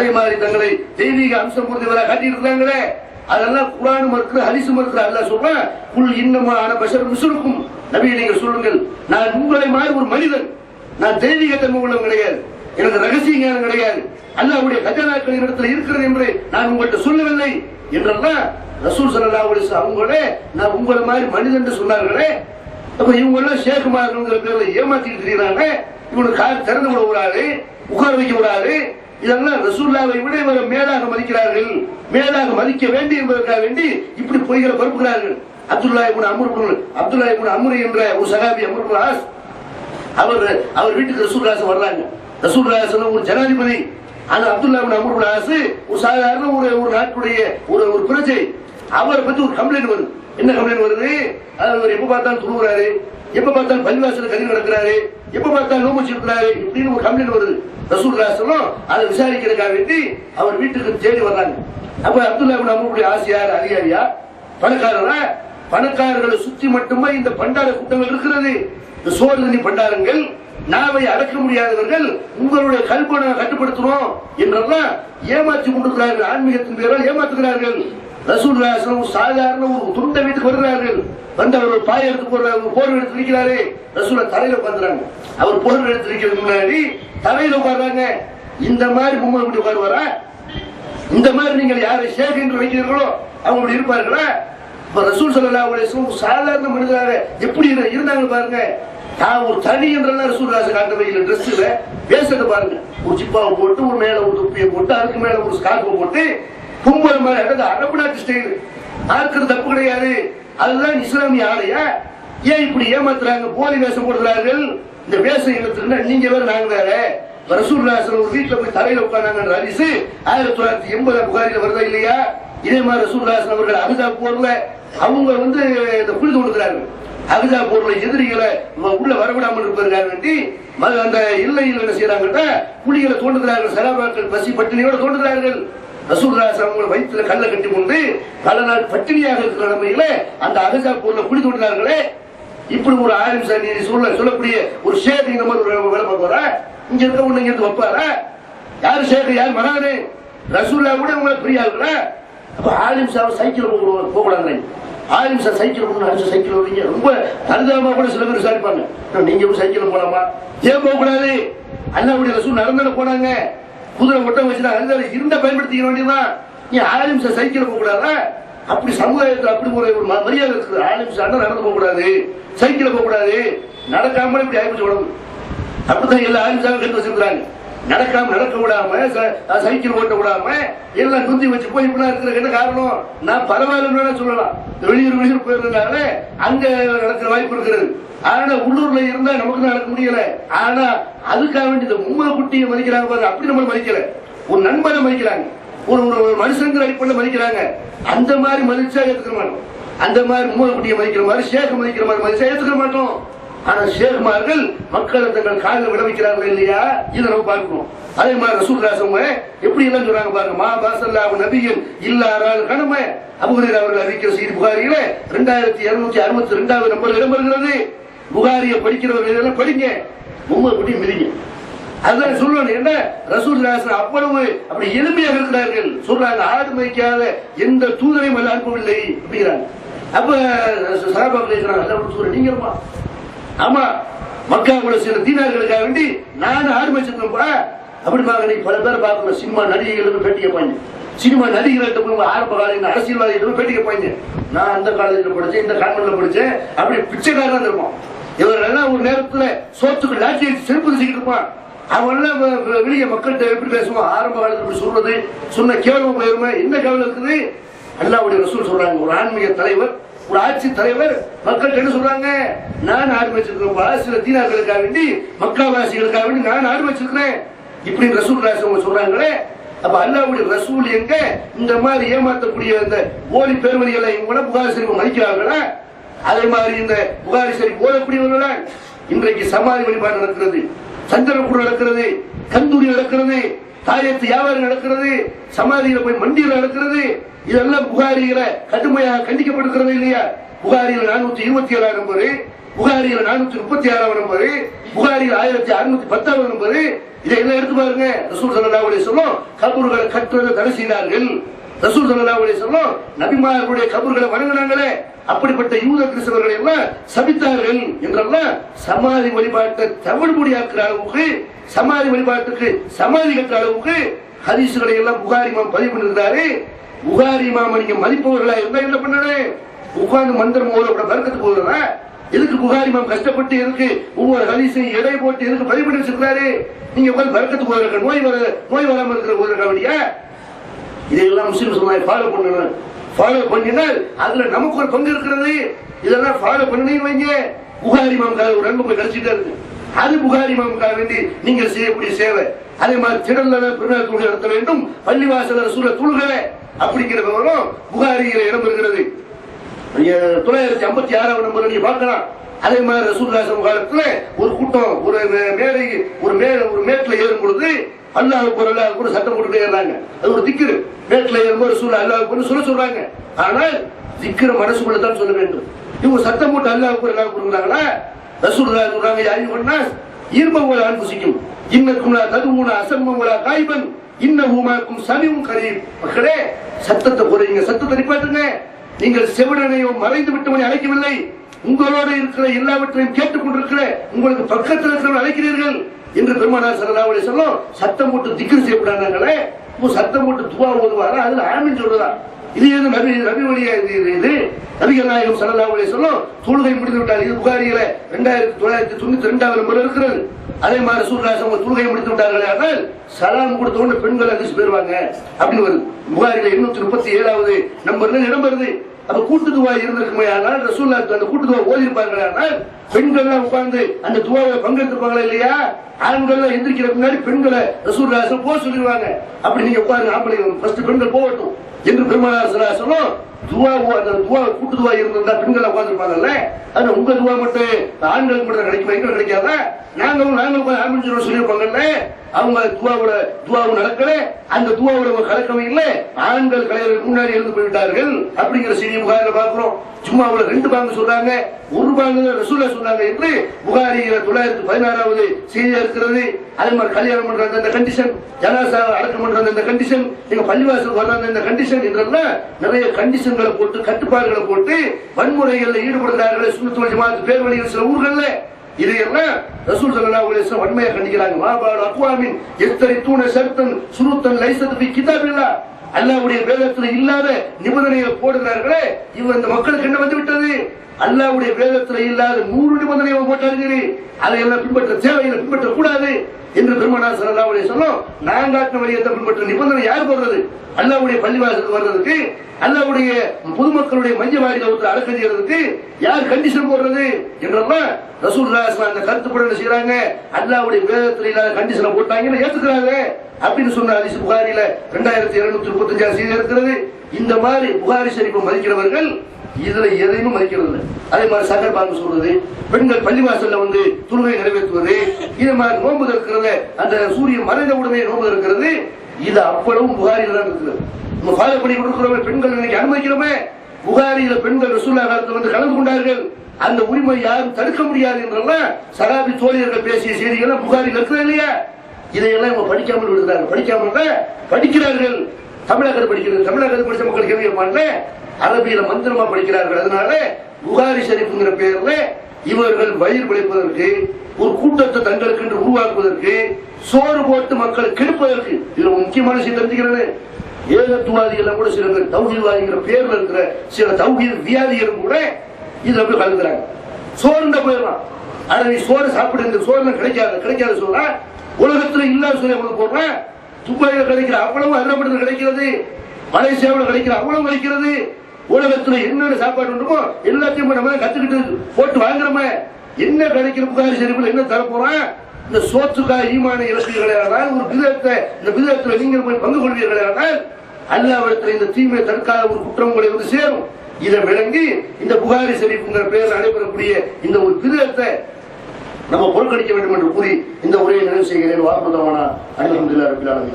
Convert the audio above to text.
அதே மாதிரி தங்களை தெய்வீக அம்சம் பொறுத்தவரை காட்டிட்டு இருக்காங்களே? அதெல்லாம் குரான் மறுக்கிற ஹரிசு மறுக்கிற அல்ல. சொல்றேன் புல் இன்னமான பஷர் மிசுருக்கும் நபி நீங்க சொல்லுங்கள் நான் உங்களை மாதிரி ஒரு மனிதன். நான் தெய்வீக தன்மை உள்ளவன் கிடையாது. எனக்கு ரகசிய ஞானம் கிடையாது. அல்லாவுடைய கஜனாக்களின் இடத்துல இருக்கிறது என்று நான் உங்கள்கிட்ட சொல்லவில்லை. என்றெல்லாம் ரசூல் சல்லா அலிஸ் அவங்களே நான் உங்களை மாதிரி மனிதன் என்று சொன்னார்களே. அப்ப இவங்க எல்லாம் சேகுமார்கள் பேர்ல ஏமாத்திட்டு இருக்கிறாங்க. இவனுக்கு கால் திறந்து விட விடாது உட்கார வைக்க விடாது. இதெல்லாம் ரசூல்லாவை விட இவரை மேலாக மதிக்கிறார்கள். மேலாக மதிக்க வேண்டி என்பதற்காக வேண்டி இப்படி பொய்களை பரப்புகிறார்கள். அப்துல்லா இபுன் அம்ர் அப்துல்லா இபுன் அம்ரு என்ற ஒரு சகாபி அம்ர் ஆஸ் அவர் அவர் வீட்டுக்கு ரசூல்லாசம் வர்றாங்க. ரசூல்லாசம் ஒரு ஜனாதிபதி. அந்த அப்துல்லா இபுன் அம்ர் ஆஸ் ஒரு சாதாரண ஒரு ஒரு நாட்டுடைய ஒரு ஒரு பிரஜை. அவரை பத்தி ஒரு கம்ப்ளைண்ட் வருது. என்ன கம்ப்ளைண்ட் வருது? அவர் எப்ப பார்த்தாலும் துணுகிறாரு எப்ப பார்த்தாலும் பள்ளிவாசல கறி நடக்கிறாரு எப்ப பார்த்தாலும் நோம்பு இருக்கிறாரு இப்படின்னு ஒரு கம்ப்ளைண்ட் வருது. ரசூல்லாசனும் அதை விசாரிக்கிறதுக்காக வேண்டி அவர் வீட்டுக்கு தேடி வர்றாங்க. அப்ப அப்துல்லா நம்மளுடைய ஆசியார் அதிகாரியா? பணக்காரரா? பணக்காரர்களை சுத்தி மட்டுமே இந்த பண்டார கூட்டங்கள் இருக்கிறது? இந்த சோதனை பண்டாரங்கள் நாவை அடக்க முடியாதவர்கள் உங்களுடைய கல்பனை கட்டுப்படுத்தணும் என்றெல்லாம் ஏமாற்றி கொண்டிருக்கிறார்கள். ஆன்மீகத்தின் பேரால் ஏமாற்றுகிறார்கள். ரசூல் சாதாரண ஒரு துண்ட வீட்டுக்கு வருகிறார்கள் வந்தவர் ஒரு பாய் எடுத்து போடுறாரு ஒரு போர் எடுத்து நிற்கிறாரு ரசூல தலையில உட்காந்துறாங்க அவர் போர் எடுத்து நிற்கிறதுக்கு முன்னாடி தலையில உட்காடுறாங்க இந்த மாதிரி பொம்மை இப்படி உட்காருவாரா? இந்த மாதிரி நீங்கள் யாரை ஷேக் என்று வைக்கிறீர்களோ அவங்க இப்படி இருப்பார்களா? இப்ப ரசூல் சல்லா அலிஸ்லாம் சாதாரண மனிதராக எப்படி இருந்தாங்க பாருங்க. நான் ஒரு தனி என்றெல்லாம் ரசூல் ராசு காட்டவையில் இல்லை ட்ரெஸ்ல பேசுறத பாருங்க. ஒரு ஜிப்பாவை போட்டு ஒரு மேல ஒரு தொப்பியை போட்டு அதுக்கு மேல ஒரு ஸ்கார்ஃபை போட்டு கும்பல் மேல அதாவது அரபு நாட்டு ஸ்டைல் பார்க்கிறது தப்பு கிடையாது. அதுதான் இஸ்லாமிய ஆலய. ஏன் இப்படி ஏமாத்துறாங்க? போலி வேஷம் போடுறார்கள் இந்த வேஷம் இழுத்துருந்தா நீங்க வேற நாங்க வேற. ரசூல்லாசன் ஒரு வீட்டுல போய் தலையில உட்கார்ந்தாங்க அரிசு ஆயிரத்தி தொள்ளாயிரத்தி எண்பது புகாரில வருதா இல்லையா? இதே மாதிரி ரசூல்லாசன் அவர்கள் அகுதா போர்ல அவங்க வந்து இந்த குழி தோண்டுகிறார்கள் அகுதா போர்ல எதிரிகளை உள்ள வரவிடாமல் இருப்பதற்காக வேண்டி ம- அந்த இல்லையில் என்ன செய்யறாங்கன்னா புலிகளை தோண்டுகிறார்கள். சலாபாக்கள் பசி பட்டினியோட தோண்டுகிறார்கள். ரசூல்லாசன் அவங்க வயிற்றுல கல்ல கட்டி கொண்டு பல நாள் பட்டினியாக இருக்கிற நிலைமையில அந்த அகசா போர்ல குழி தோண்டினார்களே இப்படி ஒரு ஆயிரம் சார் நீ சொல்லக்கூடிய ஒரு ஷேக் இந்த மாதிரி ஒரு வேலை பார்ப்பாரா இங்க இருக்க ஒண்ணு இங்க இருந்து வைப்பாரா? யார் ஷேக்? யார் மகானு? ரசூல்லா கூட உங்களை பிரியா இருக்கல? அப்ப ஆலிம் சார் சைக்கிள் போகக்கூடாது ஆயிரம் சார் சைக்கிள் போகணும் அடிச்சு சைக்கிள் வரீங்க ரொம்ப தருதாமா கூட சில பேர் விசாரிப்பாங்க. நீங்க சைக்கிள் போலாமா? ஏன் போகக்கூடாது? அண்ணாவுடைய ரசூல் நடந்தால போனாங்க. குதிரை கொட்ட வச்சுனா இருந்த பயன்படுத்திக்க வேண்டியதுதான். நீ ஆலிம் சார் சைக்கிள் போகக்கூடாதா அப்படி சமுதாயத்தில் அப்படி ஒரு மரியாதை இருக்குது. ஆலிம் சார் நடந்து போக கூடாது. சைக்கிள் போக கூடாது. நடக்காம இப்படி ஆயிடுச்சு உடம்பு. அப்படித்தான் எல்லா ஆலிம் சார் கட்டு நடக்காம நடக்க விடாம ச- சைக்கிள் ஓட்ட விடாம எல்லாம் குந்தி வச்சு போய் இப்படிலாம் இருக்கிற என்ன காரணம்? நான் பரவாயில்லன்னு சொல்லலாம். வெளியூர் வெளியூர் போயிருந்தனால அங்க நடக்கிற வாய்ப்பு இருக்கிறது. ஆனா உள்ளூர்ல இருந்தா நமக்கு நடக்க முடியல. ஆனா அதுக்காக வேண்டி இந்த குட்டியை மதிக்கிறாங்க பாருங்க. அப்படி நம்ம மதிக்கல. ஒரு நண்பனை மதிக்கிறாங்க. ஒரு ஒரு மனுஷங்கிற அடிப்படையில் மதிக்கிறாங்க. அந்த மாதிரி மதிச்சா ஏத்துக்க மாட்டோம். அந்த மாதிரி மூல குட்டியை மதிக்கிற மாதிரி ஷேக மதிக்கிற மாதிரி மதிச்சா ஏத்துக்க மாட்டோம். ஆனா ஷேகுமார்கள் மக்களை தங்கள் காலில் விளைவிக்கிறார்கள் இல்லையா? இதை நம்ம பார்க்கணும். அதே மாதிரி ரசூல் ராசவங்க எப்படி எல்லாம் சொல்றாங்க பாருங்க மா பாசல்லா நபியும் இல்லாரால் கடமை அபுகரீர் அவர்கள் அறிவிக்கிற செய்தி புகாரியில ரெண்டாயிரத்தி இருநூத்தி அறுபத்தி ரெண்டாவது நம்பர் இடம்பெறுகிறது புகாரியை படிக்கிறவர்கள் இதெல்லாம் படிங்க. உண்மை படி மிதிங்க. அதுதான் சொல்லணும் என்ன? ரசூல் ராசன் அவ்வளவு அப்படி எளிமையாக இருக்கிறார்கள். சொல்றாங்க ஆடு மேய்க்காத எந்த தூதரையும் அனுப்பவில்லை. அப்படிங்கிறாங்க. அப்ப சகாபாக்கள் இருக்கிறாங்க அல்ல ஒரு தூதர் ஆமா மக்காவுல சில தீனார்களுக்காக வேண்டி நான் ஆடு மேய்ச்சிருக்கேன்ப்பா அப்படி பாக்க நீ பல பேர் பார்க்கணும். சினிமா நடிகைகளுக்கு பேட்டி கேட்பாங்க சினிமா நடிகர்கள்ட்ட போய் ஆரம்ப காலையில் அரசியல்வாதிகிட்ட போய் பேட்டி கேட்பாங்க நான் அந்த காலேஜில் படிச்சேன் இந்த கான்வெண்ட்ல படிச்சேன். அப்படி பிச்சைக்காரன் இருப்பான் இவரெல்லாம் ஒரு நேரத்தில் சோத்துக்கு லாட்டி செருப்பு வச்சுக்கிட்டு இருப்பான். அவன்லாம் வ- வெளிய மக்கள்கிட்ட எப்படி பேசுவோம் ஆரம்ப காலத்தில் இப்படி சொல்றது சொன்ன கேவலம் போயிருமே என்ன கேவலம் இருக்குது? அல்லாவுடைய ரசூல் சொல்றாங்க ஒரு ஆன்மீக தலைவர் ஒரு ஆட்சி தலைவர் மக்கள்கிட்ட என்ன சொல்றாங்க? நான் ஆடு வச்சிருக்கிறேன் சில தீனார்களுக்காக வேண்டி மக்காவாசிகளுக்காக வேண்டி நான் ஆரம்பிச்சிருக்கிறேன் இப்படி ரசூல் ராசவங்க சொல்றாங்களே அப்ப அல்லாவுடைய ரசூல் எங்க? இந்த மாதிரி ஏமாத்தக்கூடிய இந்த போலி பெருமதிகளை இவங்க புகார் செல்வம் மதிக்கிறார்களா அதே மாதிரி இந்த புகாரி சரி போதக்கூடியவர்களா இன்றைக்கு சமாதி வழிபாடு நடக்கிறது சந்திரபுரம் நடக்கிறது கந்தூரி நடக்கிறது தாயத்து வியாபாரம் நடக்கிறது சமாதியில போய் மண்டியில் நடக்கிறது இதெல்லாம் புகாரிகளை கடுமையாக கண்டிக்கப்படுகிறது இல்லையா? புகாரியில் நானூத்தி இருபத்தி ஏழாம் நம்பரு புகாரியில் நானூத்தி முப்பத்தி ஆறாவது நம்பர் புகாரியில் ஆயிரத்தி அறுநூத்தி பத்தாவது நம்பர் என்ன எடுத்து பாருங்க? ரசூல் சல்லா அலி சொல்லும் கபூர்களை கட்டுறது தடை செய்தார்கள். ரசூல் சல்லா அலி சொல்லும் நபிமார்களுடைய கபூர்களை வணங்கினாங்களே அப்படிப்பட்ட யூத கிறிஸ்தவர்களை எல்லாம் சபித்தார்கள் என்றெல்லாம் சமாதி வழிபாட்டை தமிழ் மொழியாக்குற அளவுக்கு சமாதி வழிபாட்டுக்கு சமாதி கட்டுற அளவுக்கு ஹதீசுகளை எல்லாம் புகாரி பதிவு பண்ணிருந்தாரு. புகாரி மாம நீங்க மதிப்பவர்களா இருந்தா என்ன பண்ணனு உட்கார்ந்து மந்திரம் ஓதப்பட பறக்கத்துக்கு போகிறதா எதுக்கு புகாரி மாம் கஷ்டப்பட்டு இருக்கு ஒவ்வொரு ஹதீஸையும் எடை போட்டு இருக்கு பதிவு பண்ணி வச்சிருக்காரு நீங்க உட்காந்து பறக்கத்துக்கு போகிறக்க நோய் வர நோய் வராம இருக்கிற போகிறக்க வேண்டிய இதையெல்லாம் முஸ்லிம் சமுதாயம் ஃபாலோ பண்ணணும். ஃபாலோ பண்ணினால் அதுல நமக்கு ஒரு பங்கு இருக்கிறது. இதெல்லாம் ஃபாலோ பண்ணணும் வைங்க. புகாரி மாமுக்காக ஒரு அன்பு போய் கிடைச்சிட்டே இருக்கு. அது புகாரி மாமுக்காக வேண்டி நீங்கள் செய்யக்கூடிய சேவை. அதே மாதிரி திடல்ல பெருநாள் தொழுகை நடத்த வேண்டும். பள்ளிவாசல சூழ தொழுகை. அப்படிங்கிற விவரம் புகாரியில இடம் இருக்கிறது தொள்ளாயிரத்தி ஐம்பத்தி ஆறாவது நம்பர் நீங்க பார்க்கலாம். அதே மாதிரி ரசூல்லாசம் காலத்துல ஒரு கூட்டம் ஒரு மே- மேடை ஒரு மே ஒரு மேட்ல ஏறும் பொழுது அல்லாவுக்கு ஒரு அல்லாவுக்கு கூட சட்டம் கொடுத்து ஏறாங்க அது ஒரு திக்கிரு. மேட்ல ஏறும்போது போது அல்லாஹ் கூட சொல்ல சொல்றாங்க. ஆனால் திக்கிற மனசுக்குள்ள தான் சொல்ல வேண்டும். இவங்க சட்டம் போட்டு அல்லாவுக்கு ஒரு அல்லாவுக்கு கொடுக்குறாங்களா? ரசூல்லா சொல்றாங்க யாரும் பண்ணா ஈர்மங்கள அன்புசிக்கும் இன்னக்கும் ததுமுன அசம்மங்களா காய்பன். இன்னகுமாக்கும் சனிவும் கரீம் மக்களே சத்தத்தை குறையுங்க சத்தத்தை நிப்பாட்டுங்க. நீங்கள் செவிடனையோ மறைந்து விட்டவனை அழைக்கவில்லை. உங்களோட இருக்கிற எல்லாவற்றையும் கேட்டுக் கொண்டிருக்கிற உங்களுக்கு பக்கத்தில் இருக்கிறவன் அழைக்கிறீர்கள் என்று பெருமானார் சரதாவளி சொல்லும் சத்தம் போட்டு திக்கு செய்யப்படாதாங்களே? சத்தம் போட்டு துவா ஓதுவாரா? அதுல ஆமின்னு சொல்லுதான் இது எது நபி நபி வழியா இது இது இது? நபிகள் நாயகம் சல்லல்லாஹு சொல்லும் தொழுகை முடிந்து விட்டார். இது புகாரியில ரெண்டாயிரத்தி தொள்ளாயிரத்தி தொண்ணூத்தி ரெண்டாவது நம்பர் இருக்கிறது. அதே மாதிரி சூர்ராசம் தொழுகை முடித்து விட்டார்கள் ஆனால் சலாம் கொடுத்த உடனே பெண்கள் அதிர்ச்சி பெறுவாங்க அப்படின்னு வருது. புகாரில எண்ணூத்தி முப்பத்தி ஏழாவது நம்பர்ல இடம் வருது. அப்ப கூட்டு துவா இருந்திருக்குமே ஆனால் ரசூல்லா அந்த கூட்டு துவா ஓதி இருப்பார்கள் ஆனால் பெண்கள் எல்லாம் உட்கார்ந்து அந்த துவாவை பங்கெடுத்திருப்பாங்களா இல்லையா? ஆண்கள்லாம் எல்லாம் எந்திரிக்கிற முன்னாடி பெண்களை ரசூல்லாசம் போக சொல்லிடுவாங்க. அப்படி நீங்க உட்கார்ந்து ஆம்பளை ஃபர்ஸ்ட் பெண்கள் போகட்டும். என்று பெருமானார் சொல்லாசனம் துவா அந்த துவா கூட்டு துவா இருந்திருந்தா பெண்கள் உட்காந்துருப்பாங்கல்ல அது உங்க துவா மட்டும் ஆண்களுக்கு மட்டும் கிடைக்கும்? எங்களுக்கு கிடைக்காத? நாங்களும் நாங்களும் உட்கார்ந்து ஆரம்பிச்சு சொல்லியிருப்பாங்கல்ல? அவங்க துவாவோட துவாவும் நடக்கல. அந்த துவாவோட அவங்க கலக்கவே இல்லை. ஆண்கள் கலைஞருக்கு முன்னாடி இருந்து போய்விட்டார்கள். அப்படிங்கிற செய்தி புகாரில பாக்குறோம் சும்மா அவள ரெண்டு பாங்கு சொல்றாங்க. ஒரு பாங்கு ரசூல சொன்னாங்க என்று புகாரியில தொள்ளாயிரத்தி பதினாறாவது செய்தியா இருக்கிறது. அதே மாதிரி கல்யாணம் பண்றது அந்த கண்டிஷன் ஜனாசா அடக்கம் பண்றது இந்த கண்டிஷன் எங்க பள்ளிவாசல் வர்றது இந்த கண்டிஷன் என்றெல்லாம் நிறைய கண்டிஷன் கண்டிஷன்களை போட்டு கட்டுப்பாடுகளை போட்டு வன்முறைகளில் ஈடுபடுகிறார்கள் சுண்ணத்துவ ஜமாத்து பேர் வழியில் சில ஊர்கள்ல. இதையெல்லாம் ரசூல் ஸல்லல்லாஹு அலைஹி வஸல்லம் வன்மையா கண்டிக்கிறாங்க. மாபாடு அக்வாமின் எத்தனை தூண சர்த்தன் சுருத்தன் லைசத்து ஃபி கிதாபில்லா. அல்லாஹ்வுடைய வேதத்தில் இல்லாத நிபந்தனைகளை போடுகிறார்களே இவர் இந்த மக்களுக்கு என்ன வந்து விட்டது? அல்லாஹ்வுடைய வேதத்தில் இல்லாத நூறு நிபந்தனைகளை போட்டார்கள் அதையெல்லாம் பின்பற்ற தேவையில்லை பின்பற்ற கூடாது என்று பெருமானார் ஸல்லல்லாஹு சொல்லும் நான் காட்டின வழியை பின்பற்ற நிபந்தனை யார் போடுறது அல்லாவுடைய பள்ளிவாசலுக்கு வர்றதுக்கு அல்லாவுடைய பொதுமக்களுடைய மஞ்சவாடி ஒருத்தர் அடக்கம் செய்யறதுக்கு யார் கண்டிஷன் போடுறது? என்றெல்லாம் ரசூல்லா அந்த கருத்துப்பட செய்யறாங்க அல்லாவுடைய வேதத்தில் இல்லாத கண்டிஷனை போட்டாங்கன்னு ஏத்துக்கிறாங்க. அப்படின்னு சொன்ன அரிசி புகாரில ரெண்டாயிரத்தி இருநூத்தி முப்பத்தஞ்சாவது செய்தி இருக்கிறது. இந்த மாதிரி புகாரி சரிப்பு மதிக்கிறவர்கள் இதுல எதையும் மதிக்கிறது இல்லை அதே மாதிரி சங்கர் பாங்க சொல்றது பெண்கள் பள்ளிவாசல்ல வந்து தொழுகை நிறைவேற்றுவது இது மாதிரி நோன்பு இருக்கிறது அந்த சூரியன் மறைந்த உடனே நோன்பு இருக்கிறது இது அவ்வளவும் புகாரியில் தான் இருக்கிறது நம்ம ஃபாலோ பண்ணி கொடுக்கிறோமே பெண்கள் இன்னைக்கு அனுமதிக்கிறோமே புகாரியில பெண்கள் ரசூல்லா காலத்தில் வந்து கலந்து கொண்டார்கள். அந்த உரிமை யாரும் தடுக்க முடியாது என்றெல்லாம் சராபி தோழியர்கள் பேசிய செய்திகள் புகாரில் இருக்கிறது இல்லையா? இதையெல்லாம் இவங்க படிக்காமல் விடுகிறார்கள். படிக்காமல் படிக்கிறார்கள். தமிழகத்தில் படிக்கிறது தமிழகத்தில் படித்த மக்களுக்கு என்ன அரபியில மந்திரமா படிக்கிறார்கள். அதனால புகாரி ஷரீஃப்ங்கிற பெயர்ல இவர்கள் வயிறு பிழைப்பதற்கு ஒரு கூட்டத்தை தங்களுக்கு என்று உருவாக்குவதற்கு சோறு போட்டு மக்களை கெடுப்பதற்கு இதுல முக்கியமான விஷயம் தெரிஞ்சுக்கிறது. ஏகத்துவாதிகள் கூட சில பேர் தௌஹீத்வாதிங்கிற பேர்ல இருக்கிற சில தௌஹீத் வியாதிகளும் கூட இதுல போய் கலந்துறாங்க சோர்ந்த போயிடலாம் ஆனா நீ சோறு சாப்பிடு இந்த சோறு கிடைக்காது கிடைக்காத சோறா? உலகத்துல இல்லாத சோறு எவ்வளவு போடுறேன் துபாயில கிடைக்கிற அவ்வளவு அருணப்படுத்த கிடைக்கிறது. மலேசியாவில் கிடைக்கிற அவ்வளவு கிடைக்கிறது. உலகத்துல என்னென்ன சாப்பாடு உண்டுமோ எல்லாத்தையும் நம்ம தான் கத்துக்கிட்டு போட்டு வாங்குறோமே. என்ன கிடைக்கிற புகாரி சரிப்பில் என்ன தர இந்த சோற்றுக்கா ஈமான இலக்குகளே ஆனால் ஒரு விதத்தை இந்த விதத்துல நீங்கள் போய் பங்கு கொள்வீர்களே ஆனால் அல்லாவிடத்தில் இந்த தீமையை தடுக்காத ஒரு குற்றம் உங்களை வந்து சேரும். இதை விளங்கி இந்த புகாரி ஷரீஃப்ங்கிற பெயர் நடைபெறக்கூடிய இந்த ஒரு விதத்தை நம்ம பொருட்களிக்க வேண்டும் என்று கூறி இந்த உரையை நிறைவு செய்கிறேன். வாக்குதமான அலமதுல்லா ரபிலான